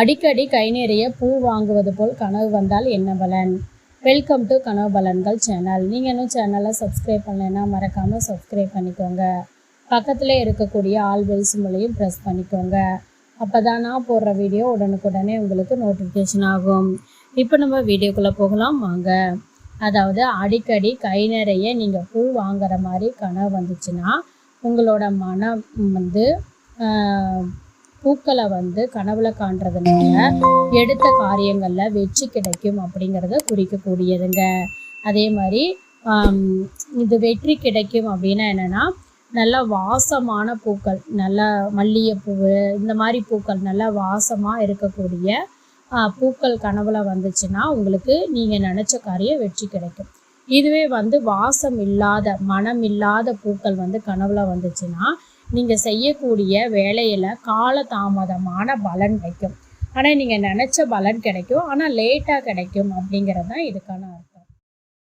அடிக்கடி கை நிறைய பூ வாங்குவது போல் கனவு வந்தால் என்ன பலன்? வெல்கம் டு கனவு பலன்கள் சேனல் நீங்கள் இன்னும் சேனலை சப்ஸ்கிரைப் பண்ணலைன்னா மறக்காமல் சப்ஸ்கிரைப் பண்ணிக்கோங்க. பக்கத்தில் இருக்கக்கூடிய ஆல் பெல்ஸ் சிம்பிளையும் ப்ரெஸ் பண்ணிக்கோங்க. அப்போ தான் நான் போடுற வீடியோ உடனுக்குடனே உங்களுக்கு நோட்டிஃபிகேஷன் ஆகும். இப்போ நம்ம வீடியோக்குள்ளே போகலாம் வாங்க. அதாவது அடிக்கடி கை நிறைய நீங்கள் பூ வாங்குற மாதிரி கனவு வந்துச்சுன்னா உங்களோட மனம் வந்து பூக்களை வந்து கனவுல காண்றதுனால எடுத்த காரியங்களில் வெற்றி கிடைக்கும் அப்படிங்கிறத குறிக்கக்கூடியதுங்க. அதே மாதிரி இது வெற்றி கிடைக்கும் அப்படின்னா என்னென்னா நல்ல வாசமான பூக்கள் நல்ல மல்லிகைப்பூ இந்த மாதிரி பூக்கள் நல்ல வாசமாக இருக்கக்கூடிய பூக்கள் கனவுல வந்துச்சுன்னா உங்களுக்கு நீங்கள் நினச்ச காரியம் வெற்றி கிடைக்கும். இதுவே வந்து வாசம் இல்லாத மனம் இல்லாத பூக்கள் வந்து கனவுல வந்துச்சுன்னா நீங்கள் செய்யக்கூடிய வேலையில் கால தாமதமான பலன் கிடைக்கும். ஆனால் நீங்கள் நினச்ச பலன் கிடைக்கும். ஆனால் லேட்டாக கிடைக்கும் அப்படிங்கிறது தான் இதுக்கான அர்த்தம்.